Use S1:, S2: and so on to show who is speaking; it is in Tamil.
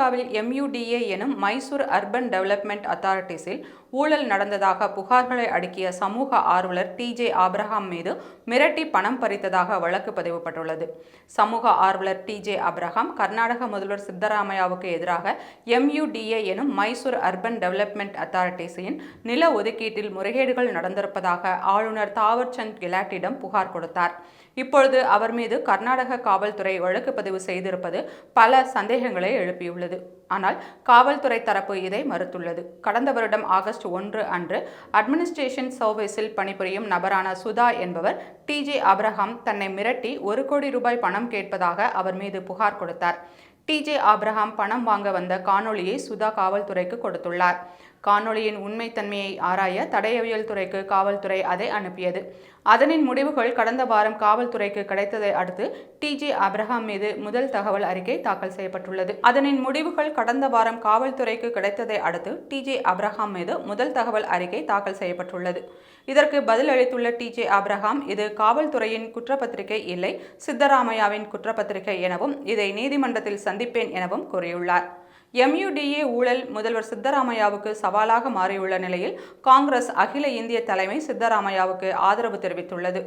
S1: கர்நாடகாவில் எம்யூடிஏ எனும் மைசூர் அர்பன் டெவலப்மெண்ட் அத்தாரிட்டிஸில் ஊழல் நடந்ததாக புகார்களை அடுக்கிய சமூக ஆர்வலர் டிஜே ஆபிரகாம் மீது மிரட்டி பணம் பறித்ததாக வழக்கு பதிவுபட்டுள்ளது. சமூக ஆர்வலர் டிஜே அப்ரஹாம் கர்நாடக முதல்வர் சித்தராமையாவுக்கு எதிராக எம்யூடிஏ எனும் மைசூர் அர்பன் டெவலப்மெண்ட் அத்தாரிட்டிஸின் நில ஒதுக்கீட்டில் முறைகேடுகள் நடந்திருப்பதாக ஆளுநர் தாவர்சந்த் கெலாட்டிடம் புகார் கொடுத்தார். இப்பொழுது அவர் மீது கர்நாடக காவல்துறை வழக்கு பதிவு செய்திருப்பது பல சந்தேகங்களை எழுப்பியுள்ளது. ஆனால் காவல்துறை தரப்பு இதை மறுத்துள்ளது. கடந்த வருடம் ஆகஸ்ட் ஒன்று அன்று அட்மினிஸ்ட்ரேஷன் சர்வீஸில் பணிபுரியும் நபரான சுதா என்பவர் டிஜே அப்ரஹாம் தன்னை மிரட்டி ஒரு கோடி ரூபாய் பணம் கேட்பதாக அவர் மீது புகார் கொடுத்தார். டிஜே ஆப்ரஹாம் பணம் வாங்க வந்த காணொளியை சுதா காவல்துறைக்கு கொடுத்துள்ளார். காணொளியின் உண்மைத்தன்மையை ஆராய தடயவியல் துறைக்கு காவல்துறை அதை அனுப்பியது. அதனின் முடிவுகள் கடந்த வாரம் காவல்துறைக்கு கிடைத்ததை அடுத்து டிஜே அப்ரஹாம் மீது முதல் தகவல் அறிக்கை தாக்கல் செய்யப்பட்டுள்ளது. அதனின் முடிவுகள் கடந்த வாரம் காவல்துறைக்கு கிடைத்ததை அடுத்து டிஜே அப்ரஹாம் மீது முதல் தகவல் அறிக்கை தாக்கல் செய்யப்பட்டுள்ளது. இதற்கு பதில் அளித்துள்ள டிஜே அப்ரஹாம் இது காவல்துறையின் குற்றப்பத்திரிகை இல்லை சித்தராமையாவின் குற்றப்பத்திரிகை எனவும் இதை நீதிமன்றத்தில் சந்திப்பேன் எனவும் கூறியுள்ளார். எம்யூடிஏ ஊழல் முதல்வர் சித்தராமையாவுக்கு சவாலாக மாறியுள்ள நிலையில் காங்கிரஸ் அகில இந்திய தலைமை சித்தராமையாவுக்கு ஆதரவு தெரிவித்துள்ளது.